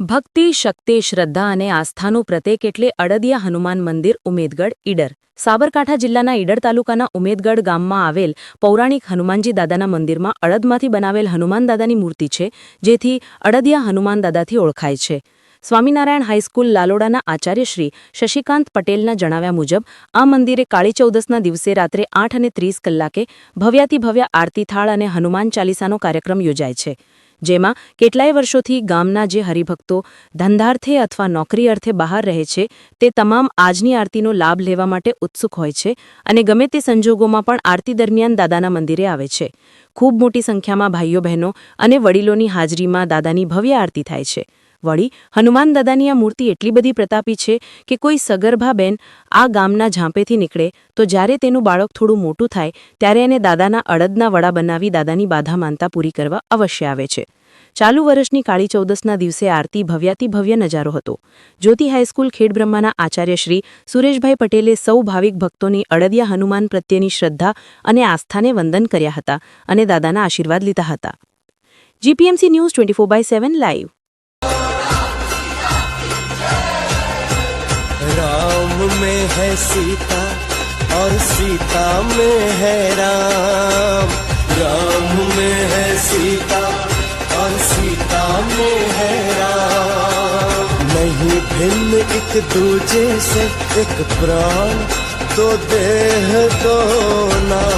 ભક્તિ, શક્તિ, શ્રદ્ધા અને આસ્થાનું પ્રતીક એટલે અડદિયા હનુમાન મંદિર, ઉમેદગઢ, ઈડર. સાબરકાંઠા જિલ્લાના ઈડર તાલુકાના ઉમેદગઢ ગામમાં આવેલ પૌરાણિક હનુમાનજી દાદાના મંદિરમાં અડદમાંથી બનાવેલ હનુમાન દાદાની મૂર્તિ છે, જેથી અડદિયા હનુમાન દાદાથી ઓળખાય છે. સ્વામિનારાયણ હાઈસ્કૂલ લાલોડાના આચાર્ય શ્રી શશિકાંત પટેલના જણાવ્યા મુજબ, આ મંદિરે કાળી ચૌદસના દિવસે રાત્રે આઠ અને ત્રીસ કલાકે ભવ્યાતિભવ્ય આરતી થાળ અને હનુમાન ચાલીસાનો કાર્યક્રમ યોજાય છે. જેમાં કેટલાય વર્ષોથી ગામના જે હરિભક્તો ધંધાર્થે અથવા નોકરી અર્થે બહાર રહે છે, તે તમામ આજની આરતીનો લાભ લેવા માટે ઉત્સુક હોય છે અને ગમે તે સંજોગોમાં પણ આરતી દરમિયાન દાદાના મંદિરે આવે છે. ખૂબ મોટી સંખ્યામાં ભાઈઓ બહેનો અને વડીલોની હાજરીમાં દાદાની ભવ્ય આરતી થાય છે. વળી, હનુમાન દાદાની આ મૂર્તિ એટલી બધી પ્રતાપી છે કે કોઈ સગર્ભા બેન આ ગામના ઝાંપેથી નીકળે તો જ્યારે તેનું બાળક થોડું મોટું થાય, ત્યારે એને દાદાના અડદના વડા બનાવી દાદાની બાધા માનતા પૂરી કરવા અવશ્ય આવે છે. ચાલુ વર્ષની કાળી ચૌદસના દિવસે આરતી ભવ્યાતિ ભવ્ય નજારો હતો જ્યોતિ હાઈસ્કૂલ ખેડબ્રહ્માના આચાર્ય શ્રી સુરેશભાઈ પટેલે સૌ ભાવિક ભક્તોની અડદિયા હનુમાન પ્રત્યેની શ્રદ્ધા અને આસ્થાને વંદન કર્યા હતા અને દાદાના આશીર્વાદ લીધા હતા GPMC news twenty four by seven live Ram में है सीता और सीता में है राम राम नहीं भिन्न एक दूजे से एक प्राण तो देह दो नाम